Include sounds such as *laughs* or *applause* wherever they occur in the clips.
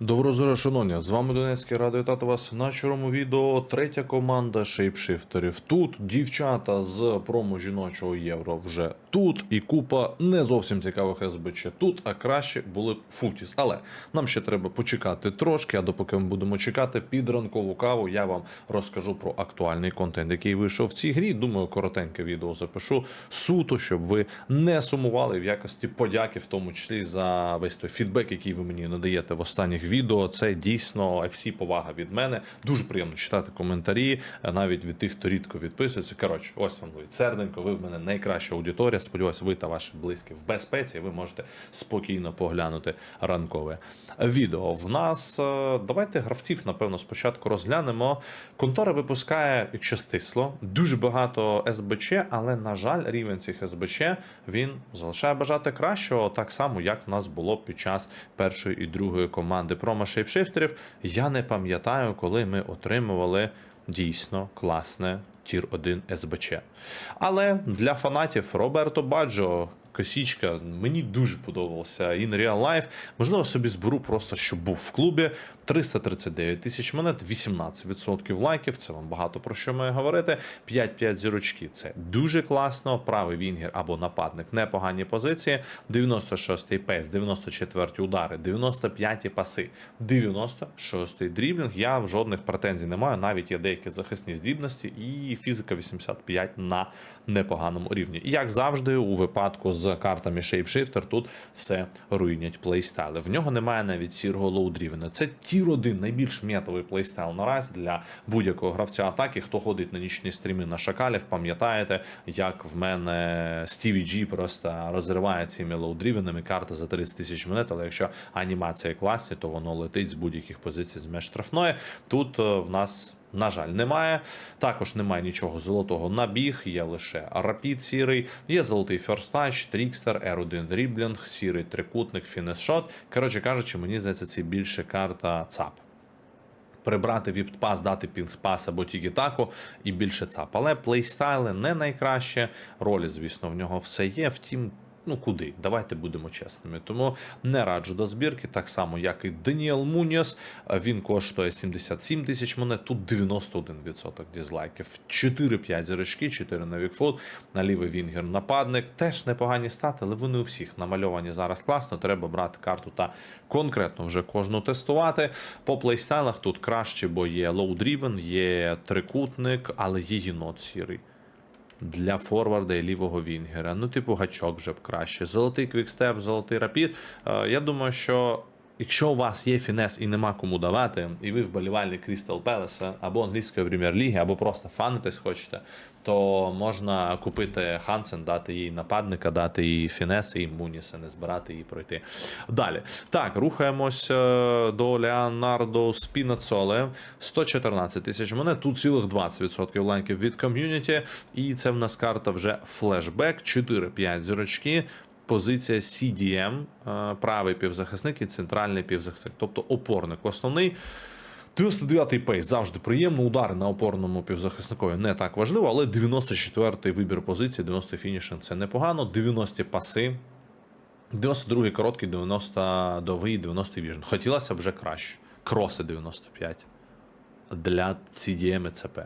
Доброго здоров'я, шановні! З вами Донецький радий вітати вас на чорному відео. Третя команда шейпшифтерів. Тут дівчата з промо жіночого євро вже тут, і купа не зовсім цікавих СБЧ тут, а краще були б футіс. Але нам ще треба почекати трошки. А допоки ми будемо чекати під ранкову каву, я вам розкажу про актуальний контент, який вийшов в цій грі. Думаю, коротеньке відео запишу суто, щоб ви не сумували в якості подяки, в тому числі за весь той фідбек, який ви мені надаєте в останніх відео. Це дійсно FC повага від мене. Дуже приємно читати коментарі, е, навіть від тих, хто рідко відписується. Коротше, ось вам Серденько. Ви в мене найкраща аудиторія. Сподіваюсь, ви та ваші близькі в безпеці. Ви можете спокійно поглянути ранкове відео. В нас е, давайте гравців, напевно, спочатку розглянемо. Контора випускає, якщо стисло, дуже багато СБЧ, але на жаль, рівень цих СБЧ він залишає бажати кращого, так само як в нас було під час першої і другої команди промо шейпшифтерів. Я не пам'ятаю, коли ми отримували дійсно класне тір 1 СБЧ. Але для фанатів Роберто Баджо. Косічка, мені дуже подобався in real life. Можливо, собі зберу просто, щоб був в клубі. 339 тисяч монет, 18% лайків. Це вам багато про що має говорити. 5-5 зірочки. Це дуже класно. Правий вінгер або нападник, непогані позиції. 96-й пейс, 94-ті удари, 95-ті паси, 96-й дріблінг. Я в жодних претензій не маю. Навіть є деякі захисні здібності, і фізика 85 на непоганому рівні. І як завжди, у випадку з картами Shapeshifter тут все руйнять плейстайли. В нього немає навіть сірого лоудрівена. Це тір 1 найбільш м'ятовий плейстайл наразі для будь-якого гравця атаки. Хто ходить на нічні стріми на шакалів, пам'ятаєте, як в мене Стіві Джі просто розриває цими лоудрівеними карти за 30 тисяч монет. Але якщо анімація класні, то воно летить з будь-яких позицій з меж штрафної. Тут е, в нас. На жаль, немає. Також немає нічого золотого на біг, є лише рапід сірий, є золотий ферстач, трікстер, R1 дріблінг, сірий трикутник, фінес-шот. Коротше кажучи, мені здається, це більше карта ЦАП. Прибрати віп-пас, дати пінг-пас або тікі-таку і більше ЦАП. Але плейстайли не найкраще. Ролі, звісно, в нього все є. Втім, ну куди? Давайте будемо чесними. Тому не раджу до збірки, так само, як і Даніел Муніос. Він коштує 77 тисяч монет, тут 91% дізлайків. 4-5 зірочки, 4 на вікфут, на лівий вінгер нападник. Теж непогані стати, але вони у всіх намальовані зараз класно. Треба брати карту та конкретно вже кожну тестувати. По плейстайлах тут краще, бо є лоу-дрівен, є трикутник, але є єнот сірий для форварда і лівого вінгера. Ну, типу, гачок вже б краще. Золотий квікстеп, золотий рапід. Е, Я думаю, що. Якщо у вас є фінес і нема кому давати, і ви вболівальник Крістал Пелеса або англійської прем'єр-ліги, або просто фанитись хочете, то можна купити Хансен, дати їй нападника, дати їй фінес і Муніса, не збирати її пройти. Далі. Так, рухаємось е, до Леонардо Спінацоле. 114 тисяч монет. Тут цілих 20% лайків від ком'юніті. І це в нас карта вже флешбек. 4-5 зірочки. Позиція CDM, е, правий півзахисник і центральний півзахисник, тобто опорник основний. 99-й пейс завжди приємно. Удари на опорному півзахисникові не так важливо, але 94-й вибір позиції, 90-й фінішинг це непогано. 90-ті паси, 92-й короткий, 90 довий, 90-й віжн. Хотілося б вже краще. Кроси 95 для CDM і ЦП.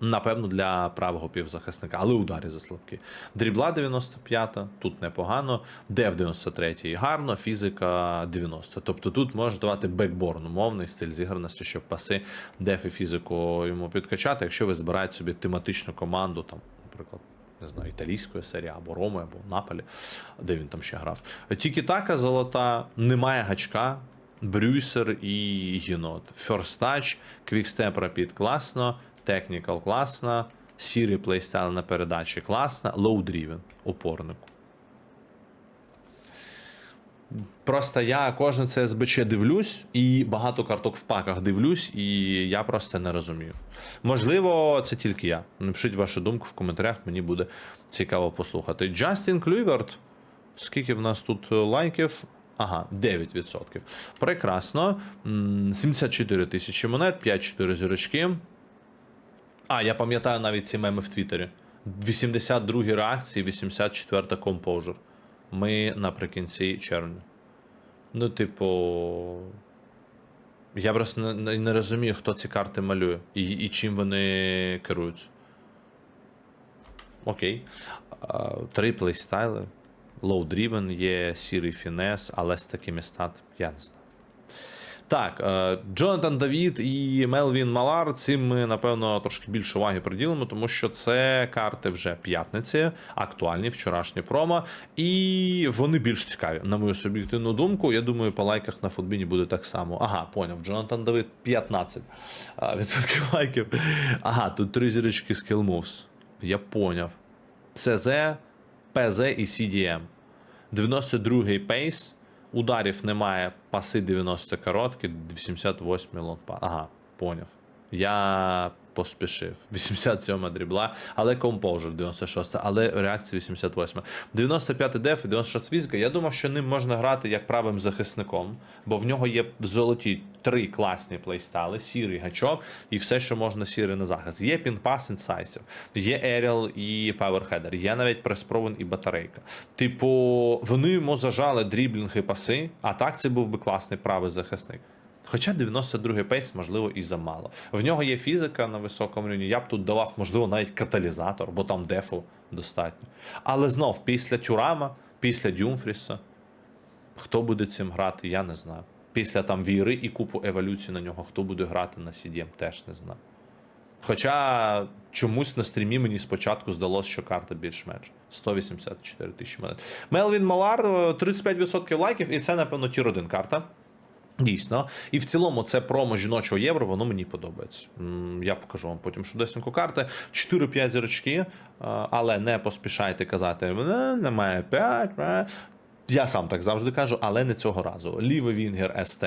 Напевно, для правого півзахисника, але ударі заслабкі. Дрібла 95-та, тут непогано, дев 93 гарно, фізика 90. Тобто тут може давати бекборн, умовний стиль зіграності, щоб паси деф і фізику йому підкачати. Якщо ви збираєте собі тематичну команду, там, наприклад. Не знаю, італійської серії або Роми, або Наполі, де він там ще грав. Тільки така золота, немає гачка, Брюсер і єнот. Touch, Quickstep Rapid класно, Technical класна, сірий плейстайл на передачі класна, Low Driven опорнику. Просто я кожне це СБЧ дивлюсь, і багато карток в паках дивлюсь, і я просто не розумію. Можливо, це тільки я. Напишіть вашу думку в коментарях, мені буде цікаво послухати. Джастін Клюверт. Скільки в нас тут лайків? Ага, 9%. Прекрасно. 74 тисячі монет, 5-4 зірочки. А, я пам'ятаю навіть ці меми в Твіттері. 82 реакції, 84 композер. Ми наприкінці червня. Ну, типу. Я просто не, не, розумію, хто ці карти малює і, і чим вони керуються. Окей. Три плейстайли. Low Driven є, сірий фінес, але з такими стат, я не знаю. Так, е, Джонатан Давід і Мелвін Малар. Цим ми, напевно, трошки більше уваги приділимо, тому що це карти вже п'ятниці, актуальні, вчорашні промо, і вони більш цікаві, на мою суб'єктивну думку. Я думаю, по лайках на футбіні буде так само. Ага, поняв. Джонатан Давид 15 а, відсотків лайків. Ага, тут три зірочки Skill Moves. Я поняв. ЦЗ, ПЗ і CDM. 92-й пейс. Ударів немає, паси 90 короткі, 88 лонгпа. Ага, поняв. Я поспішив. *laughs* 87 дрібла, але композер 96, але реакція 88. 95 деф і 96 візка. Я думав, що ним можна грати як правим захисником, бо в нього є золоті три класні плейстайли, сірий гачок і все, що можна сірий на захист. Є пінпас інсайсів, є Еріал і паверхедер, є навіть преспровен і батарейка. Типу, вони йому зажали дріблінг і паси, а так це був би класний правий захисник. Хоча 92-й пейс, можливо, і замало. В нього є фізика на високому рівні. Я б тут давав, можливо, навіть каталізатор, бо там дефу достатньо. Але знов, після Тюрама, після Дюмфріса, хто буде цим грати, я не знаю. Після там віри і купу еволюції на нього, хто буде грати на CDM, теж не знаю. Хоча чомусь на стрімі мені спочатку здалося, що карта більш-менш 184 тисячі монет. Мелвін Малар е, 35% лайків, і це, напевно, тір 1 карта. Дійсно. І в цілому це промо жіночого євро, воно мені подобається. Я покажу вам потім шудесеньку карти. 4-5 зірочки, але не поспішайте казати, «Е, немає 5. Я сам так завжди кажу, але не цього разу. Лівий Вінгер СТ,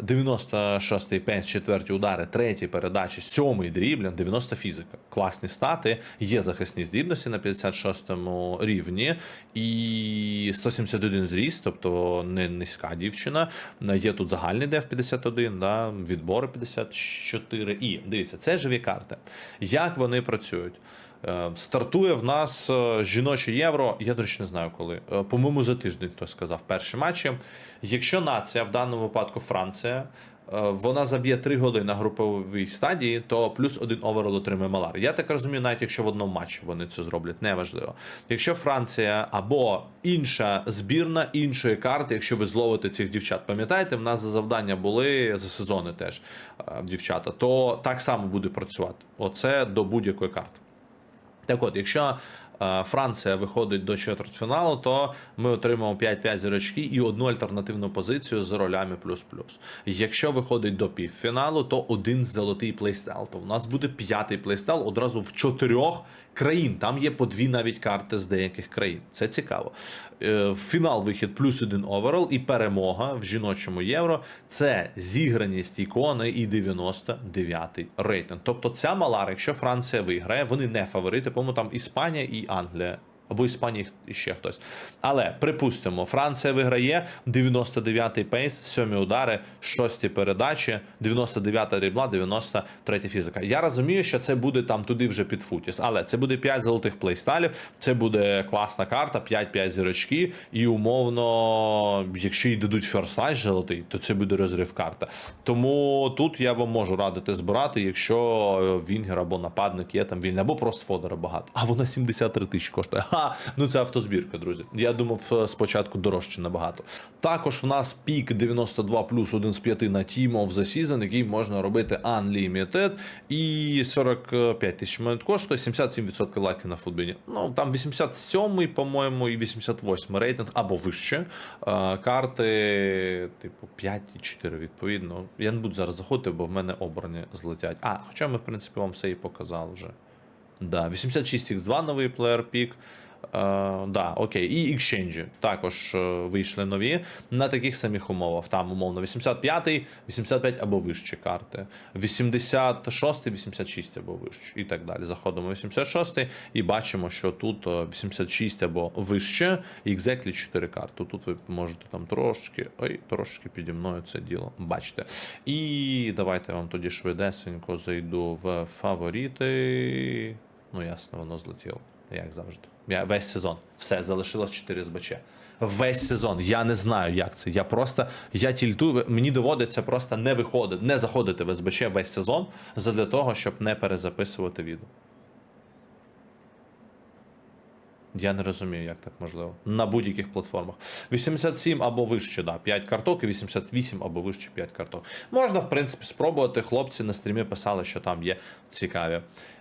96-й пенс, четверті удари, треті передачі, сьомий дріблін, 90 фізика. Класні стати, є захисні здібності на 56-му рівні, і 171 зріст, тобто не низька дівчина. Є тут загальний деф 51, да, відбори 54. І дивіться, це живі карти. Як вони працюють? Е, Стартує в нас е, жіноче євро. Я, до речі, не знаю коли. Е, По-моєму, за тиждень хтось сказав перші матчі. Якщо нація, в даному випадку Франція, вона заб'є 3 голи на груповій стадії, то плюс один оверол отримає Малар. Я так розумію, навіть якщо в одному матчі вони це зроблять, неважливо. Якщо Франція або інша збірна іншої карти, якщо ви зловите цих дівчат, пам'ятаєте, в нас за завдання були за сезони теж дівчата, то так само буде працювати. Оце до будь-якої карти. Так от, якщо е, Франція виходить до четвертьфіналу, то ми отримаємо 5-5 зірочки і одну альтернативну позицію з ролями плюс-плюс. Якщо виходить до півфіналу, то один золотий плейстайл. То в нас буде п'ятий плейстайл одразу в чотирьох країн. Там є по дві навіть карти з деяких країн. Це цікаво. Е, фінал вихід плюс один оверол і перемога в жіночому євро. Це зіграність ікони і 99-й рейтинг. Тобто ця Малара, якщо Франція виграє, вони не фаворити, по-моєму, там Іспанія і Англія. Або Іспанія і ще хтось. Але припустимо, Франція виграє 99-й пейс, 7 удари, 6 передачі, 99-та дрібла, 93 фізика. Я розумію, що це буде там туди вже під футіс, але це буде 5 золотих плейстайлів, це буде класна карта, 5-5 зірочки, і умовно, якщо й дадуть ферслайш золотий, то це буде розрив карта. Тому тут я вам можу радити збирати, якщо Вінгер або нападник є там вільний, або просто фодера багато. А вона 73 тисячі коштує. *laughs* Ха, ну це автозбірка, друзі. Я думав е, спочатку дорожче набагато. Також в нас пік 92 плюс 1 з 5 на Team of the Season, який можна робити Unlimited. І 45 тисяч монет коштує, 77% лайків на футбіні. Ну там 87, по-моєму, і 88 рейтинг або вище. Е, Карти, типу, 5 і 4, відповідно. Я не буду зараз заходити, бо в мене обрані злетять. А, хоча ми, в принципі, вам все і показали вже. Да, 86X2 новий плеєр пік. Е, да, окей, і екшенджі також е, вийшли нові на таких самих умовах. Там, умовно, 85, 85 або вищі карти, 86, 86 або вище, і так далі. Заходимо в 86 і бачимо, що тут е, 86 або вище, і exactly 4 карти. Тут ви можете там трошки, ой, трошки піді мною це діло бачите. І давайте я вам тоді швидесенько зайду в фаворити. Ну, ясно, воно злетіло, як завжди. Я весь сезон. Все, залишилось 4 СБЧ. весь сезон. Я не знаю, як це. Я просто я тільтую. Мені доводиться просто не виходити, не заходити в СБЧ весь сезон задля того, щоб не перезаписувати відео. Я не розумію, як так можливо. На будь-яких платформах. 87 або вище, да, 5 карток і 88 або вище 5 карток. Можна, в принципі, спробувати. Хлопці на стрімі писали, що там є цікаві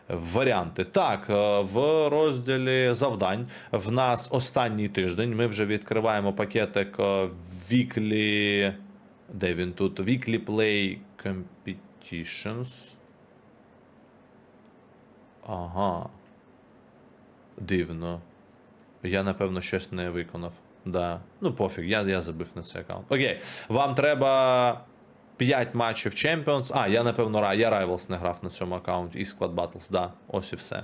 варіанти. Так, е, в розділі завдань в нас останній тиждень. Ми вже відкриваємо пакетик е, Weekly. Де він тут? Weekly Play Competitions. Ага. Дивно. Я, напевно, щось не виконав. Да. Ну, пофіг, я, я забив на цей аккаунт. Окей. Вам треба 5 матчів Champions. А, я, напевно, я Rivals не грав на цьому аккаунті. І Squad Battles, да. Ось і все.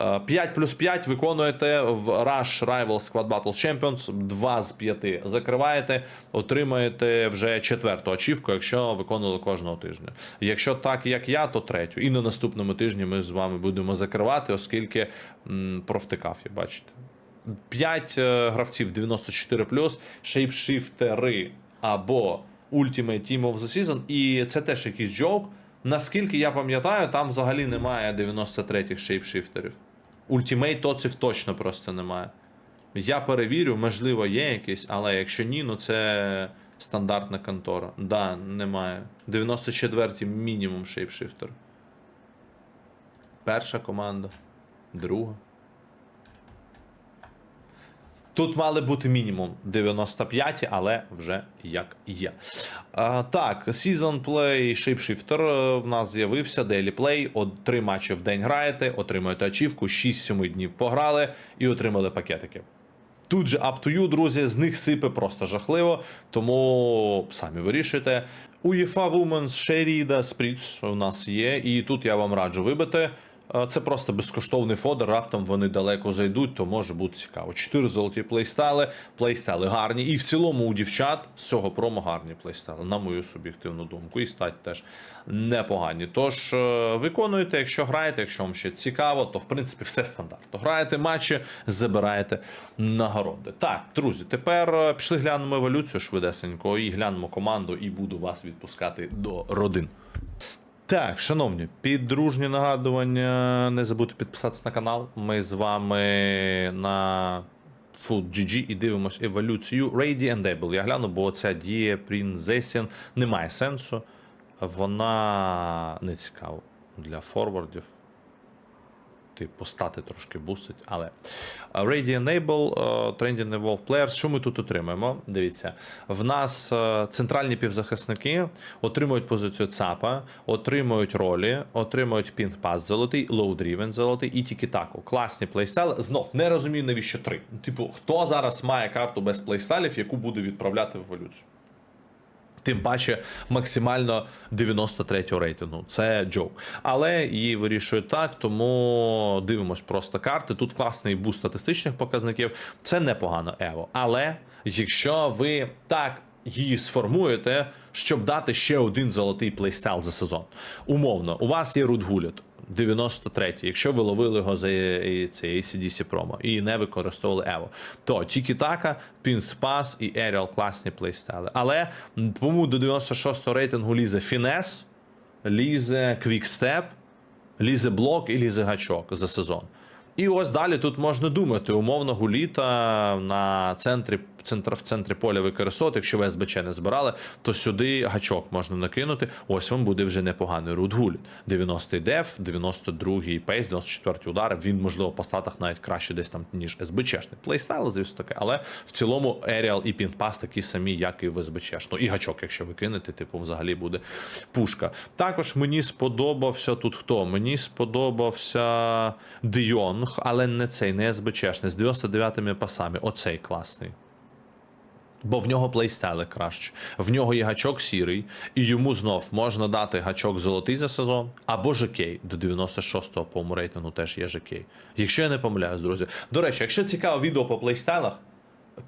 Е, 5 плюс 5 виконуєте в Rush Rivals Squad Battles Champions. 2 з 5 закриваєте, отримаєте вже четверту ачівку, якщо виконали кожного тижня. Якщо так, як я, то третю. І на наступному тижні ми з вами будемо закривати, оскільки м, провтикав, я бачите. 5 гравців 94 шейпшифтери або Ultimate Team of the Season, і це теж якийсь джок. Наскільки я пам'ятаю, там взагалі немає 93-х шейпшифтерів. Ultimate тоців точно просто немає. Я перевірю, можливо, є якийсь, але якщо ні, ну це стандартна контора. Да, немає. 94-й мінімум шейпшифтер. Перша команда, друга. Тут мали бути мінімум 95, але вже як є. А, так, Season Play Shapeshifter е, в нас з'явився, Daily Play. От три матчі в день граєте, отримуєте ачівку, 6-7 днів пограли і отримали пакетики. Тут же up to you, друзі, з них сипе просто жахливо, тому самі вирішуйте. UEFA Women's Sherida Spritz у нас є, і тут я вам раджу вибити. Е, Це просто безкоштовний фодер, раптом вони далеко зайдуть, то може бути цікаво. Чотири золоті плейстайли, плейстайли гарні. І в цілому у дівчат з цього промо гарні плейстайли, на мою суб'єктивну думку. І стать теж непогані. Тож е, виконуйте, якщо граєте, якщо вам ще цікаво, то в принципі все стандартно. Граєте матчі, забираєте нагороди. Так, друзі, тепер е, пішли глянемо еволюцію швидесенько і глянемо команду, і буду вас відпускати до родин. Так, шановні, підружні нагадування. Не забудьте підписатися на канал. Ми з вами на Food GG і дивимось еволюцію Radiant Able. Я гляну, бо ця дія Принзесін не має сенсу. Вона не цікава для форвардів. Типу, стати трошки бустить, але А, Enable, е, Trending Evolve Players. Що ми тут отримаємо? Дивіться, в нас е, центральні півзахисники отримують позицію ЦАПа, отримують ролі, отримують пінг-пас золотий, лоудрівен золотий і тільки-таку. Класні плейстайли. Знов не розумію, навіщо три. Типу, хто зараз має карту без плейстайлів, яку буде відправляти в еволюцію? Тим паче максимально 93 рейтингу. Це джок. Але її вирішують так, тому дивимось просто карти. Тут класний буст статистичних показників. Це непогано Ево. Але якщо ви так. Її сформуєте, щоб дати ще один золотий плейстайл за сезон. Умовно, у вас є Рудгуліт 93 якщо ви ловили його за цей ACDC промо і не використовували Ево, то Тікі Така, Пінспас і Aerial класні плейстайли. Але по-моєму до 96-го рейтингу лізе Фінес, лізе Квікстеп, лізе блок і лізе гачок за сезон. І ось далі тут можна думати, умовно, гуліта на центрі, центр, в центрі поля використовувати. Якщо ви СБЧ не збирали, то сюди гачок можна накинути. Ось вам буде вже непоганий рудгуліт. 90-й деф, 92-й пейс, 94-й удари. Він, можливо, по статах навіть краще десь там, ніж СБЧшний. Плейстайл, звісно таке, але в цілому Aerial і Пінпас такі самі, як і в СБЧ. Ну і гачок, якщо ви кинете, типу, взагалі буде пушка. Також мені сподобався тут хто? Мені сподобався Дйонг, але не цей, не СБЧшний, з 99-ми пасами. Оцей класний. Бо в нього плейстайли краще. В нього є гачок сірий, і йому знов можна дати гачок золотий за сезон, або жокей до 96-го по рейтингу теж є жокей. Якщо я не помиляюсь, друзі. До речі, якщо цікаве відео по плейстайлах,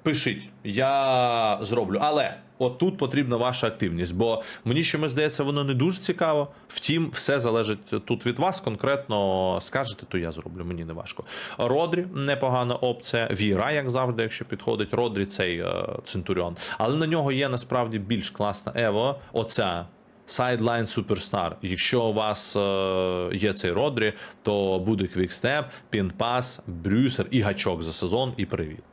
пишіть, я зроблю. Але от тут потрібна ваша активність, бо мені ще здається, воно не дуже цікаво. Втім, все залежить тут від вас. Конкретно скажете, то я зроблю. Мені не важко. Родрі непогана опція. Віра, як завжди, якщо підходить. Родрі цей е, Центуріон. Але на нього є насправді більш класна Ево. Оця. Sideline Superstar. Якщо у вас е, є цей Родрі, то буде квікстеп, пінпас, брюсер і гачок за сезон, і привіт.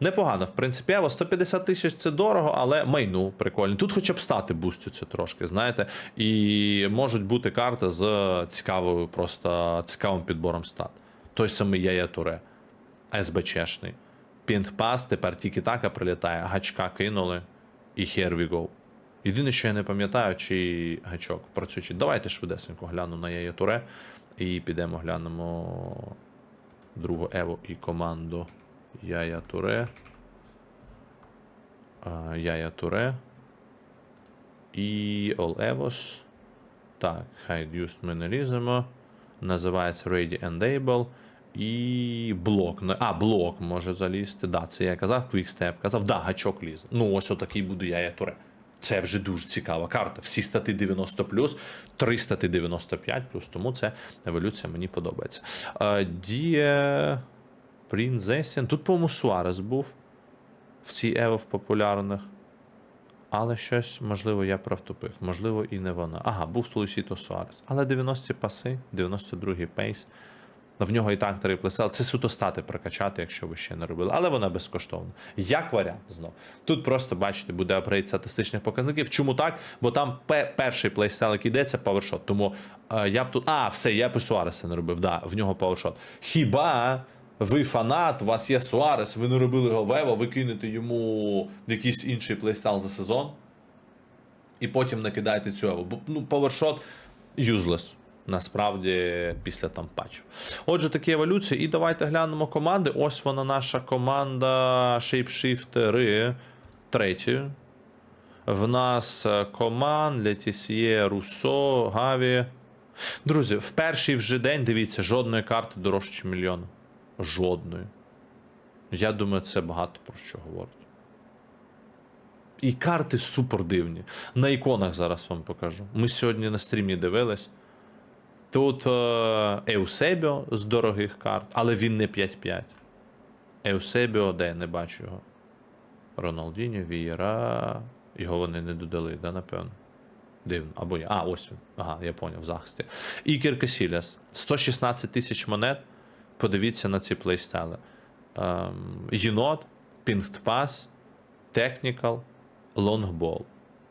Непогано, в принципі, Ево 150 тисяч це дорого, але майну прикольно. Тут хоча б стати бустяться трошки, знаєте. І можуть бути карти з цікавою, просто цікавим підбором стат. Той самий Яя Туре, СБЧшний. Пінтпас, тепер тільки така прилітає, гачка кинули, і here we go. Єдине, що я не пам'ятаю, чи гачок працюючи. Давайте швидесенько гляну на Яя Туре і підемо глянемо другу Ево і команду. Яя Туре. Яя Туре. І Evos. Так, Hide Used ми не ліземо. Називається Ready Enable. І блок. Ну, А, блок може залізти. Да, це я казав, Quickstep. Казав, да, гачок лізе. Ну, ось отакий буде Яя Туре. Це вже дуже цікава карта. Всі стати 90 3 стати 95 тому це еволюція мені подобається. Діє. Принцесін. Тут, по-моєму, Суарес був в цій Ево в популярних. Але щось, можливо, я провтупив. Можливо, і не вона. Ага, був Солісіто Суарес. Але 90 паси, 92-й пейс. В нього і так три плесел. Це суто стати прокачати, якщо ви ще не робили. Але вона безкоштовна. Як варіант знов. Тут просто, бачите, буде апгрейд статистичних показників. Чому так? Бо там пе- перший плейстайл, який йде, це павершот. Тому е, я б тут. А, все, я б Суареса не робив. Да, в нього павершот. Хіба ви фанат, у вас є Суарес, ви не робили його в Ево, ви кинете йому якийсь інший плейстайл за сезон, і потім накидаєте цю. Бо ну, павершот useless. Насправді, після там патчу. Отже, такі еволюції. І давайте глянемо команди. Ось вона наша команда Shapeshifteri. Третьої. В нас команд Летісьє, Руссо, Гаві. Друзі, в перший вже день, дивіться, жодної карти дорожче мільйона. Жодної. Я думаю, це багато про що говорить. І карти супер дивні. На іконах зараз вам покажу. Ми сьогодні на стрімі дивились. Тут Еусебіо з дорогих карт, але він не 5-5. Еусебіо, де не бачу його. Роналдіньо, Вієра. Його вони не додали, да, напевно. Дивно. Або я. А, ось він. Ага, я поняв, в захисті. Ікер Касіляс. 116 тисяч монет. Подивіться на ці плейстайли. Єнот, Пінгтпас, Технікал, Лонгбол.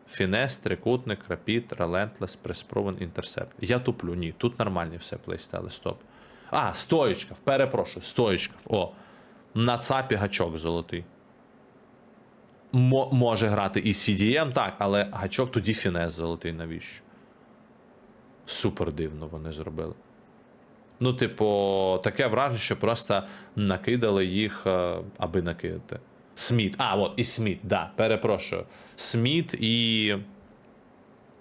Фінес, трикутник, рапід, релентлес, преспровен, інтерсепт. Я туплю, ні, тут нормальні все плейстайли, стоп. А, стоїчка, перепрошую, стоїчка. О, на цапі гачок золотий. Мо- може грати і CDM, так, але гачок тоді фінес золотий, навіщо? Супер дивно вони зробили. Ну, типу, таке враження, що просто накидали їх, е, аби накидати. Сміт. А, от, і Сміт, да, перепрошую. Сміт і.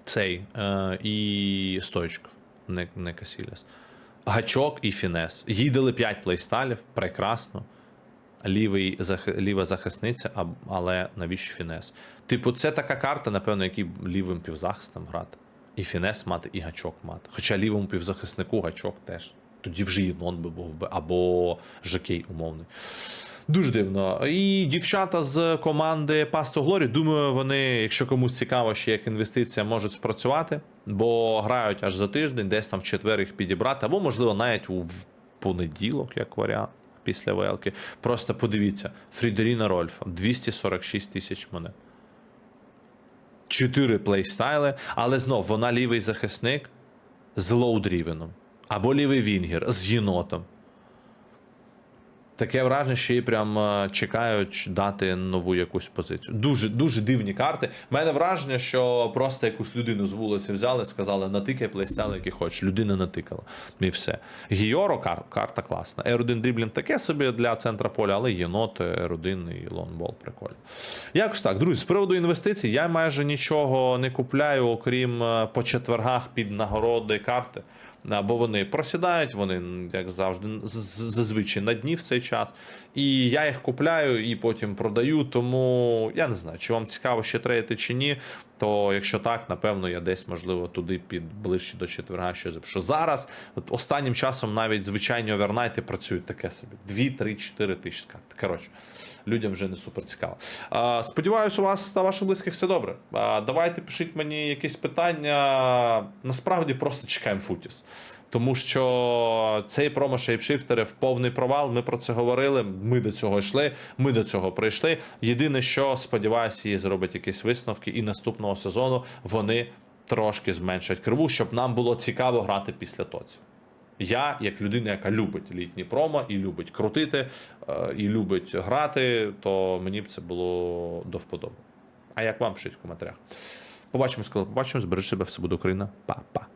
Цей. Е, і Стоїчков, не, не Касіляс. Гачок і Фінес. Їй дали 5 плейстайлів, прекрасно. Лівий, зах... Ліва захисниця, а... але навіщо Фінес? Типу, це така карта, напевно, який лівим півзахистом грати. І Фінес мати, і гачок мати. Хоча лівому півзахиснику гачок теж. Тоді вже єнон би був би, або Жокей умовний. Дуже дивно. І дівчата з команди Пасто Глорі, думаю, вони, якщо комусь цікаво, ще як інвестиція, можуть спрацювати, бо грають аж за тиждень, десь там в четвер їх підібрати, або, можливо, навіть у понеділок, як варіант, після ВЛК. Просто подивіться: Фрідеріна Рольфа 246 тисяч монет. Чотири плейстайли, але знов вона лівий захисник з лоудрівеном. Або лівий Вінгер з єнотом. Таке враження, що їй прям е, чекають дати нову якусь позицію. Дуже дуже дивні карти. У мене враження, що просто якусь людину з вулиці взяли, сказали, натикай плейстайл, який хочеш. Людина натикала. І все. Гіоро кар, карта класна. R1 Дріблін таке собі для центра поля, але єнот, R1 і лонбол прикольно. Якось так, друзі, з приводу інвестицій, я майже нічого не купляю, окрім е, по четвергах під нагороди карти. Або вони просідають, вони, як завжди, зазвичай на дні в цей час. І я їх купляю і потім продаю. Тому я не знаю, чи вам цікаво ще трейти чи ні. То якщо так, напевно, я десь можливо туди під ближче до четверга що запишу. Зараз, от останнім часом, навіть звичайні овернайти працюють таке собі: 2, 3, 4 тисячі карт. Коротше, людям вже не супер цікаво. А, сподіваюсь, у вас та ваших близьких все добре. А, давайте пишіть мені якісь питання. Насправді просто чекаємо футіс. Тому що цей промо шейпшифтери в повний провал. Ми про це говорили. Ми до цього йшли. Ми до цього прийшли. Єдине, що сподіваюся, її зробить якісь висновки, і наступного сезону вони трошки зменшать криву, щоб нам було цікаво грати після тоці. Я, як людина, яка любить літні промо і любить крутити, е, і любить грати, то мені б це було до вподоби. А як вам пишіть в коментарях? Побачимось, коли побачимось. Бережіть себе, все буде Україна. Па-па.